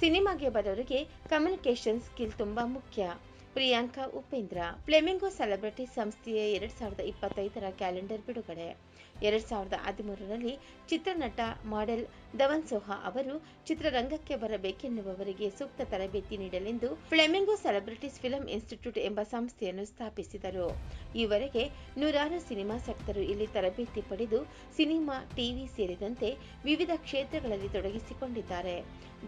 ಸಿನಿಮಾಗೆ ಬರೋರಿಗೆ communication skill ತುಂಬಾ ಮುಖ್ಯ. ಪ್ರಿಯಾಂಕಾ, ಉಪೇಂದ್ರ, ಫ್ಲೆಮಿಂಗೋ ಸೆಲೆಬ್ರಿಟಿ ಸಂಸ್ಥೆಯ ಎರಡ್ ಸಾವಿರದ ಇಪ್ಪತ್ತೈದರ ಕ್ಯಾಲೆಂಡರ್ ಬಿಡುಗಡೆ. ಎರಡ್ ಸಾವಿರದ ಹದಿಮೂರರಲ್ಲಿ ಚಿತ್ರನಟ, ಮಾಡೆಲ್ ಧವನ್ ಸೋಹಾ ಅವರು ಚಿತ್ರರಂಗಕ್ಕೆ ಬರಬೇಕೆನ್ನುವವರಿಗೆ ಸೂಕ್ತ ತರಬೇತಿ ನೀಡಲೆಂದು ಫ್ಲೆಮಿಂಗೋ ಸೆಲೆಬ್ರಿಟೀಸ್ ಫಿಲಂ ಇನ್ಸ್ಟಿಟ್ಯೂಟ್ ಎಂಬ ಸಂಸ್ಥೆಯನ್ನು ಸ್ಥಾಪಿಸಿದರು. ಈವರೆಗೆ ನೂರಾರು ಸಿನಿಮಾಸಕ್ತರು ಇಲ್ಲಿ ತರಬೇತಿ ಪಡೆದು ಸಿನಿಮಾ, ಟಿವಿ ಸೇರಿದಂತೆ ವಿವಿಧ ಕ್ಷೇತ್ರಗಳಲ್ಲಿ ತೊಡಗಿಸಿಕೊಂಡಿದ್ದಾರೆ.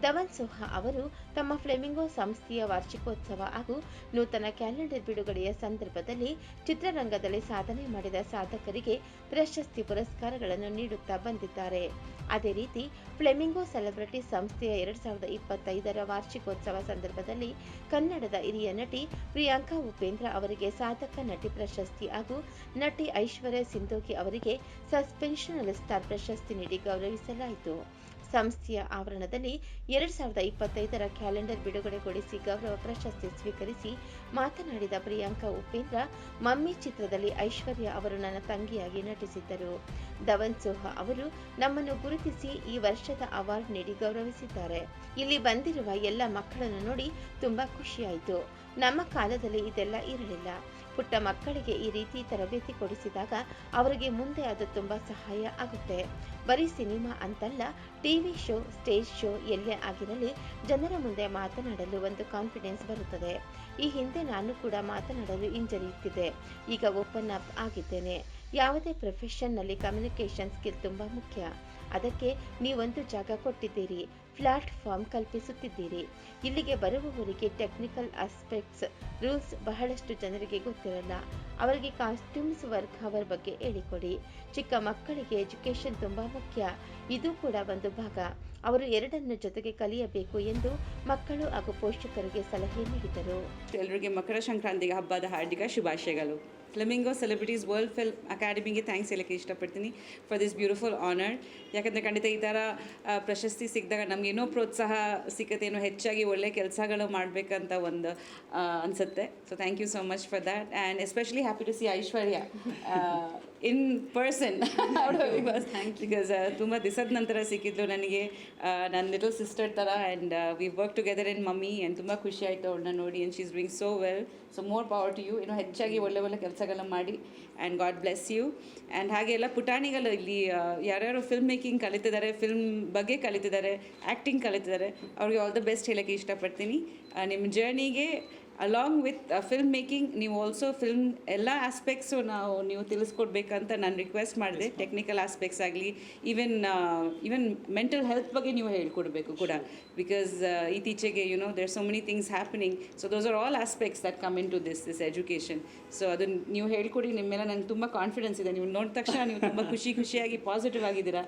ಧವನ್ ಸೋಹಾ ಅವರು ತಮ್ಮ ಫ್ಲೆಮಿಂಗೋ ಸಂಸ್ಥೆಯ ವಾರ್ಷಿಕೋತ್ಸವ ಹಾಗೂ ನೂತನ ಕ್ಯಾಲೆಂಡರ್ ಬಿಡುಗಡೆಯ ಸಂದರ್ಭದಲ್ಲಿ ಚಿತ್ರರಂಗದಲ್ಲಿ ಸಾಧನೆ ಮಾಡಿದ ಸಾಧಕರಿಗೆ ಪ್ರಶಸ್ತಿ ಪುರಸ್ಕಾರಗಳನ್ನು ನೀಡುತ್ತಾ ಬಂದಿದ್ದಾರೆ. ಅದೇ ರೀತಿ ಫ್ಲೆಮಿಂಗೋ ಸೆಲೆಬ್ರಿಟಿ ಸಂಸ್ಥೆಯ ಎರಡ್ ಸಾವಿರದ ಇಪ್ಪತ್ತೈದರ ವಾರ್ಷಿಕೋತ್ಸವ ಸಂದರ್ಭದಲ್ಲಿ ಕನ್ನಡದ ಹಿರಿಯ ನಟಿ ಪ್ರಿಯಾಂಕಾ ಉಪೇಂದ್ರ ಅವರಿಗೆ ಸಾಧಕ ನಟಿ ಪ್ರಶಸ್ತಿ ಹಾಗೂ ನಟಿ ಐಶ್ವರ್ಯ ಸಿಂಧೋಕಿ ಅವರಿಗೆ ಸಸ್ಪೆನ್ಷನಲ್ ಸ್ಟಾರ್ ಪ್ರಶಸ್ತಿ ನೀಡಿ ಗೌರವಿಸಲಾಯಿತು. ಸಂಸ್ಥೆಯ ಆವರಣದಲ್ಲಿ ಎರಡ್ ಸಾವಿರದ ಇಪ್ಪತ್ತೈದರ ಕ್ಯಾಲೆಂಡರ್ ಬಿಡುಗಡೆಗೊಳಿಸಿ ಗೌರವ ಪ್ರಶಸ್ತಿ ಸ್ವೀಕರಿಸಿ ಮಾತನಾಡಿದ ಪ್ರಿಯಾಂಕಾ ಉಪೇಂದ್ರ, ಮಮ್ಮಿ ಚಿತ್ರದಲ್ಲಿ ಐಶ್ವರ್ಯ ಅವರು ನನ್ನ ತಂಗಿಯಾಗಿ ನಟಿಸಿದ್ದರು. ಧವನ್ ಸೋಹ ಅವರು ನಮ್ಮನ್ನು ಗುರುತಿಸಿ ಈ ವರ್ಷದ ಅವಾರ್ಡ್ ನೀಡಿ ಗೌರವಿಸಿದ್ದಾರೆ. ಇಲ್ಲಿ ಬಂದಿರುವ ಎಲ್ಲ ಮಕ್ಕಳನ್ನು ನೋಡಿ ತುಂಬಾ ಖುಷಿಯಾಯಿತು. ನಮ್ಮ ಕಾಲದಲ್ಲಿ ಇದೆಲ್ಲ ಇರಲಿಲ್ಲ. ಪುಟ್ಟ ಮಕ್ಕಳಿಗೆ ಈ ರೀತಿ ತರಬೇತಿ ಕೊಡಿಸಿದಾಗ ಅವರಿಗೆ ಮುಂದೆ ಅದು ತುಂಬಾ ಸಹಾಯ ಆಗುತ್ತೆ. ಬರೀ ಸಿನಿಮಾ ಅಂತಲ್ಲ, ಟಿವಿ ಶೋ, ಸ್ಟೇಜ್ ಶೋ ಎಲ್ಲೇ ಆಗಿರಲಿ ಜನರ ಮುಂದೆ ಮಾತನಾಡಲು ಒಂದು ಕಾನ್ಫಿಡೆನ್ಸ್ ಬರುತ್ತದೆ. ಈ ಹಿಂದೆ ನಾನು ಕೂಡ ಮಾತನಾಡಲು ಹಿಂಜರಿಯುತ್ತಿದ್ದೆ. ಈಗ ಓಪನ್ ಅಪ್ ಆಗಿದ್ದೇನೆ. ಯಾವುದೇ ಪ್ರೊಫೆಷನ್ನಲ್ಲಿ ಕಮ್ಯುನಿಕೇಷನ್ ಸ್ಕಿಲ್ ತುಂಬ ಮುಖ್ಯ. ಅದಕ್ಕೆ ನೀವೊಂದು ಜಾಗ ಕೊಟ್ಟಿದ್ದೀರಿ. ಪ್ಲಾಟ್ಫಾರ್ಮ್ ಕಲ್ಪಿಸುತ್ತಿದ್ದೀರಿ. ಇಲ್ಲಿಗೆ ಬರುವವರಿಗೆ ಟೆಕ್ನಿಕಲ್ ಆಸ್ಪೆಕ್ಟ್ಸ್ ರೂಲ್ಸ್ ಬಹಳಷ್ಟು ಜನರಿಗೆ ಗೊತ್ತಿರಲ್ಲ. ಅವರಿಗೆ ಕಾಸ್ಟ್ಯೂಮ್ಸ್ ವರ್ಕ್ ಅವರ ಬಗ್ಗೆ ಹೇಳಿಕೊಡಿ. ಚಿಕ್ಕ ಮಕ್ಕಳಿಗೆ ಎಜುಕೇಷನ್ ತುಂಬ ಮುಖ್ಯ. ಇದು ಕೂಡ ಒಂದು ಭಾಗ. ಅವರು ಎರಡನ್ನು ಜೊತೆಗೆ ಕಲಿಯಬೇಕು ಎಂದು ಮಕ್ಕಳು ಹಾಗೂ ಪೋಷಕರಿಗೆ ಸಲಹೆ ನೀಡಿದರು. ಎಲ್ಲರಿಗೆ ಮಕರ ಸಂಕ್ರಾಂತಿಗೆ ಹಬ್ಬದ ಹಾರ್ದಿಕ ಶುಭಾಶಯಗಳು. ಫ್ಲೆಮಿಂಗೋ ಸೆಲೆಬ್ರಿಟೀಸ್ ವರ್ಲ್ಡ್ ಫಿಲ್ಮ್ ಅಕಾಡೆಮಿಗೆ ಥ್ಯಾಂಕ್ಸ್ ಹೇಳಕ್ಕೆ ಇಷ್ಟಪಡ್ತೀನಿ ಫಾರ್ ದಿಸ್ ಬ್ಯೂಟಿಫುಲ್ ಆನರ್ ಯಾಕಂದರೆ ಖಂಡಿತ ಈ ಥರ ಪ್ರಶಸ್ತಿ ಸಿಕ್ಕಿದಾಗ ನಮಗೇನೋ ಏನೋ ಪ್ರೋತ್ಸಾಹ ಸಿಕ್ಕತ್ತೆ ಏನೋ ಹೆಚ್ಚಾಗಿ ಒಳ್ಳೆ ಕೆಲಸಗಳು ಮಾಡಬೇಕಂತ ಒಂದು ಅನಿಸುತ್ತೆ. So thank you so much for that and especially happy to see Aishwarya in person because ತುಂಬ ದಿವಸದ ನಂತರ ಸಿಕ್ಕಿದ್ಲು ನನಗೆ ನನ್ನ ಲಿಟಲ್ ಸಿಸ್ಟರ್ ಥರ and we work together in mummy and ತುಂಬ ಖುಷಿ ಆಯಿತು ಅವ್ಳನ್ನ ನೋಡಿ. And she's doing so well so more power to you ಇನ್ನೂ ಹೆಚ್ಚಾಗಿ ಒಳ್ಳೆ ಒಳ್ಳೆ ಕೆಲಸಗಳನ್ನ ಮಾಡಿ and god bless you and ಹಾಗೆ ಎಲ್ಲ ಪುಟಾಣಿಗಳು ಇಲ್ಲಿ ಯಾರ್ಯಾರು ಫಿಲ್ಮ್ ಮೇಕಿಂಗ್ ಕಲಿತಿದ್ದಾರೆ ಫಿಲ್ಮ್ ಬಗ್ಗೆ ಕಲಿತಿದ್ದಾರೆ ಆ್ಯಕ್ಟಿಂಗ್ ಕಲಿತಿದ್ದಾರೆ, ಅವ್ರಿಗೆ ಆಲ್ ದ ಬೆಸ್ಟ್ ಹೇಳೋಕ್ಕೆ ಇಷ್ಟಪಡ್ತೀನಿ. ನಿಮ್ಮ ಜರ್ನಿಗೆ ಅಲಾಂಗ್ ವಿತ್ ಫಿಲ್ಮ್ ಮೇಕಿಂಗ್ ನೀವು ಆಲ್ಸೋ ಫಿಲ್ಮ್ ಎಲ್ಲ ಆಸ್ಪೆಕ್ಟ್ಸು ನಾವು ನೀವು ತಿಳಿಸ್ಕೊಡ್ಬೇಕಂತ ನಾನು ರಿಕ್ವೆಸ್ಟ್ ಮಾಡಿದೆ. ಟೆಕ್ನಿಕಲ್ ಆಸ್ಪೆಕ್ಟ್ಸ್ ಆಗಲಿ ಈವನ್ ಈವನ್ ಮೆಂಟಲ್ ಹೆಲ್ತ್ ಬಗ್ಗೆ ನೀವು ಹೇಳ್ಕೊಡ್ಬೇಕು ಕೂಡ. ಬಿಕಾಸ್ ಇತ್ತೀಚೆಗೆ you know there so many things happening so those are all aspects that come in to this this education so ಅದನ್ನು ನೀವು ಹೇಳ್ಕೊಡಿ ನಿಮ್ಮ ಮೇಲೆ ನಂಗೆ ತುಂಬ ಕಾನ್ಫಿಡೆನ್ಸ್ ಇದೆ. ನೀವು ನೋಡಿದ ತಕ್ಷಣ ನೀವು ತುಂಬ ಖುಷಿ ಖುಷಿಯಾಗಿ ಪಾಸಿಟಿವ್ ಆಗಿದ್ದೀರಾ.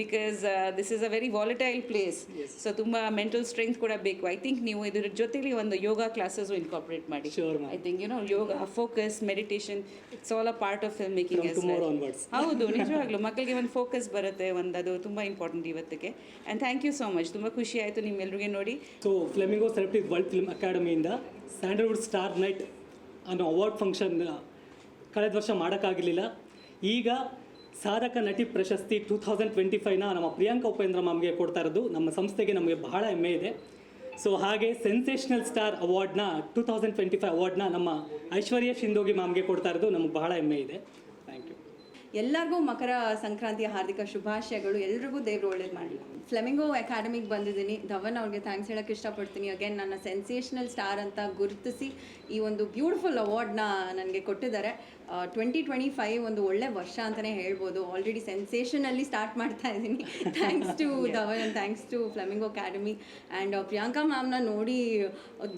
Because this is a very volatile place so ತುಂಬ ಮೆಂಟಲ್ ಸ್ಟ್ರೆಂತ್ ಕೂಡ ಬೇಕು. ಐ ಥಿಂಕ್ ನೀವು ಇದ್ರ ಜೊತೆಲಿ ಒಂದು ಯೋಗ ಕ್ಲಾಸಸ್ ಇನ್ಕಾರ್ಪೊರೇಟ್ ಮಾಡಿ. I think you know yoga focus meditation it's all a part of film making ಹೌದು ನಿಜವಾಗ್ಲೂ. ಮಕ್ಕಳಿಗೆ ಒಂದು ಫೋಕಸ್ ಬರುತ್ತೆ ಒಂದು ಅದು ತುಂಬ ಇಂಪಾರ್ಟೆಂಟ್ ಇವತ್ತಿಗೆ. And thank you so much ತುಂಬ ಖುಷಿ ಆಯಿತು ನಿಮ್ಮೆಲ್ಲರಿಗೆ ನೋಡಿ. So flamingo selective world film ಅಕಾಡೆಮಿಯಿಂದ Sandalwood star night ಅನ್ನೋ ಅವಾರ್ಡ್ ಫಂಕ್ಷನ್ ಕಳೆದ ವರ್ಷ ಮಾಡೋಕ್ಕಾಗಲಿಲ್ಲ ಈಗ ಸಾಧಕ ನಟಿ ಪ್ರಶಸ್ತಿ ಟೂ ಥೌಸಂಡ್ ಟ್ವೆಂಟಿ ಫೈವ್ನ ನಮ್ಮ ಪ್ರಿಯಾಂಕಾ ಉಪೇಂದ್ರ ಮ್ಯಾಮ್ಗೆ ಕೊಡ್ತಾ ಇರೋದು. ನಮ್ಮ ಸಂಸ್ಥೆಗೆ ನಮಗೆ ಬಹಳ ಹೆಮ್ಮೆ ಇದೆ. ಸೊ ಹಾಗೆ ಸೆನ್ಸೇಷನಲ್ ಸ್ಟಾರ್ ಅವಾರ್ಡ್ನ ಟೂ ತೌಸಂಡ್ ಟ್ವೆಂಟಿ ಫೈವ್ ಅವಾರ್ಡ್ನ ನಮ್ಮ ಐಶ್ವರ್ಯ ಶಿಂದೋಗಿ ಮ್ಯಾಮ್ಗೆ ಕೊಡ್ತಾ ಇರೋದು. ನಮ್ಗೆ ಬಹಳ ಹೆಮ್ಮೆ ಇದೆ. ಥ್ಯಾಂಕ್ ಯು ಎಲ್ಲರಿಗೂ ಮಕರ ಸಂಕ್ರಾಂತಿಯ ಹಾರ್ದಿಕ ಶುಭಾಶಯಗಳು. ಎಲ್ರಿಗೂ ದೇವರು ಒಳ್ಳೇದು ಮಾಡಲಿ. ಫ್ಲೆಮಿಂಗೋ ಅಕಾಡೆಮಿಗೆ ಬಂದಿದ್ದೀನಿ. ಧವನ್ ಅವ್ರಿಗೆ ಥ್ಯಾಂಕ್ಸ್ ಹೇಳೋಕ್ಕೆ ಇಷ್ಟಪಡ್ತೀನಿ. ಅಗೇನ್ ನನ್ನ ಸೆನ್ಸೇಷನಲ್ ಸ್ಟಾರ್ ಅಂತ ಗುರುತಿಸಿ ಈ ಒಂದು ಬ್ಯೂಟಿಫುಲ್ ಅವಾರ್ಡ್ನ ನನಗೆ ಕೊಟ್ಟಿದ್ದಾರೆ. ಟ್ವೆಂಟಿ ಟ್ವೆಂಟಿ ಫೈವ್ ಒಂದು ಒಳ್ಳೆ ವರ್ಷ ಅಂತಲೇ ಹೇಳ್ಬೋದು. ಆಲ್ರೆಡಿ ಸೆನ್ಸೇಷನಲ್ಲಿ ಸ್ಟಾರ್ಟ್ ಮಾಡ್ತಾ ಇದ್ದೀನಿ. Thanks to Dhawan and thanks to flamingo academy and Priyanka ಮ್ಯಾಮ್ನ ನೋಡಿ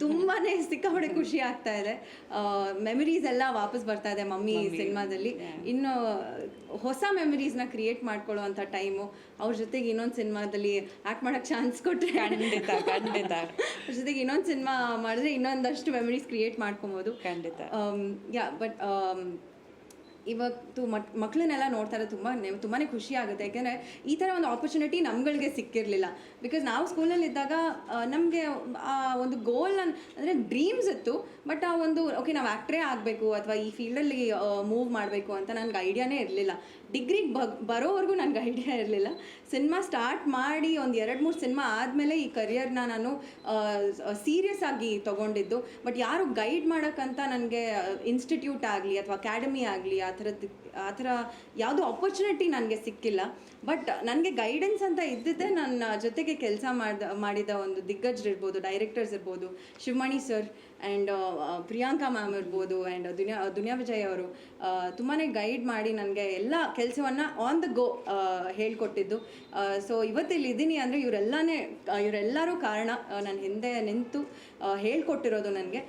ತುಂಬಾ ಸಿಕ್ಕಾಪಟ್ಟೆ ಖುಷಿ ಆಗ್ತಾ ಇದೆ. ಮೆಮರೀಸ್ ಎಲ್ಲ ವಾಪಸ್ ಬರ್ತಾ ಇದೆ ಮಮ್ಮಿ ಸಿನಿಮಾದಲ್ಲಿ. ಇನ್ನು ಹೊಸ ಮೆಮರೀಸ್ನ ಕ್ರಿಯೇಟ್ ಮಾಡ್ಕೊಳ್ಳುವಂಥ ಟೈಮು ಅವ್ರ ಜೊತೆಗೆ ಇನ್ನೊಂದು ಸಿನಿಮಾದಲ್ಲಿ ಆ್ಯಕ್ಟ್ ಮಾಡೋಕ್ಕೆ ಚಾನ್ಸ್ ಕೊಟ್ಟರೆ ಖಂಡಿತ ಖಂಡಿತ. ಅವ್ರ ಜೊತೆಗೆ ಇನ್ನೊಂದು ಸಿನಿಮಾ ಮಾಡಿದ್ರೆ ಇನ್ನೊಂದಷ್ಟು ಮೆಮರೀಸ್ ಕ್ರಿಯೇಟ್ ಮಾಡ್ಕೊಬೋದು. ಖಂಡಿತ. ಯಾ ಬಟ್ ಇವತ್ತು ಮಕ್ ಮಕ್ಕಳನ್ನೆಲ್ಲ ನೋಡ್ತಾರೆ ತುಂಬಾ ತುಂಬ ಖುಷಿ ಆಗುತ್ತೆ. ಯಾಕೆಂದರೆ ಈ ಥರ ಒಂದು ಆಪರ್ಚುನಿಟಿ ನಮ್ಗಳಿಗೆ ಸಿಕ್ಕಿರಲಿಲ್ಲ. ಬಿಕಾಸ್ ನಾವು ಸ್ಕೂಲಲ್ಲಿ ಇದ್ದಾಗ ನಮಗೆ ಆ ಒಂದು ಗೋಲ್ ಅಂದರೆ ಡ್ರೀಮ್ಸ್ ಇತ್ತು. ಬಟ್ ಆ ಒಂದು ಓಕೆ ನಾವು ಆ್ಯಕ್ಟ್ರೇ ಆಗಬೇಕು, ಅಥವಾ ಈ ಫೀಲ್ಡಲ್ಲಿ ಮೂವ್ ಮಾಡಬೇಕು ಅಂತ ನನಗೆ ಐಡಿಯಾನೇ ಇರಲಿಲ್ಲ. ಡಿಗ್ರಿಗೆ ಬಗ್ ಬರೋವರೆಗೂ ನನಗೆ ಐಡಿಯಾ ಇರಲಿಲ್ಲ. ಸಿನಿಮಾ ಸ್ಟಾರ್ಟ್ ಮಾಡಿ ಒಂದು ಎರಡು ಮೂರು ಸಿನಿಮಾ ಆದಮೇಲೆ ಈ ಕರಿಯರ್ನ ನಾನು ಸೀರಿಯಸ್ ಆಗಿ ತೊಗೊಂಡಿದ್ದು. ಬಟ್ ಯಾರು ಗೈಡ್ ಮಾಡೋಕ್ಕಂತ ನನಗೆ ಇನ್ಸ್ಟಿಟ್ಯೂಟ್ ಆಗಲಿ ಅಥವಾ ಅಕಾಡೆಮಿ ಆಗಲಿ ಆ ಥರದ್ದು ಆ ಥರ ಯಾವುದೋ ಆಪರ್ಚುನಿಟಿ ನನಗೆ ಸಿಕ್ಕಿಲ್ಲ. ಬಟ್ ನನಗೆ ಗೈಡೆನ್ಸ್ ಅಂತ ಇದ್ದಿದ್ದೆ ನನ್ನ ಜೊತೆಗೆ ಕೆಲಸ ಮಾಡಿದ ಮಾಡಿದ ಒಂದು ದಿಗ್ಗಜರು ಇರ್ಬೋದು ಡೈರೆಕ್ಟರ್ಸ್ ಇರ್ಬೋದು, Shivamani sir and Priyanka ma'am ಇರ್ಬೋದು ಆ್ಯಂಡ್ ದುನಿಯಾ ದುನಿಯಾ ವಿಜಯ್ ಅವರು ತುಂಬಾ ಗೈಡ್ ಮಾಡಿ ನನಗೆ ಎಲ್ಲ ಕೆಲಸವನ್ನು ಆನ್ ದ ಗೋ ಹೇಳ್ಕೊಟ್ಟಿದ್ದು. ಸೊ ಇವತ್ತಿಲ್ಲಿ ಇದ್ದೀನಿ ಅಂದರೆ ಇವರೆಲ್ಲನೇ ಇವರೆಲ್ಲರೂ ಕಾರಣ ನನ್ನ ಹಿಂದೆ ನಿಂತು ಹೇಳ್ಕೊಟ್ಟಿರೋದು ನನಗೆ.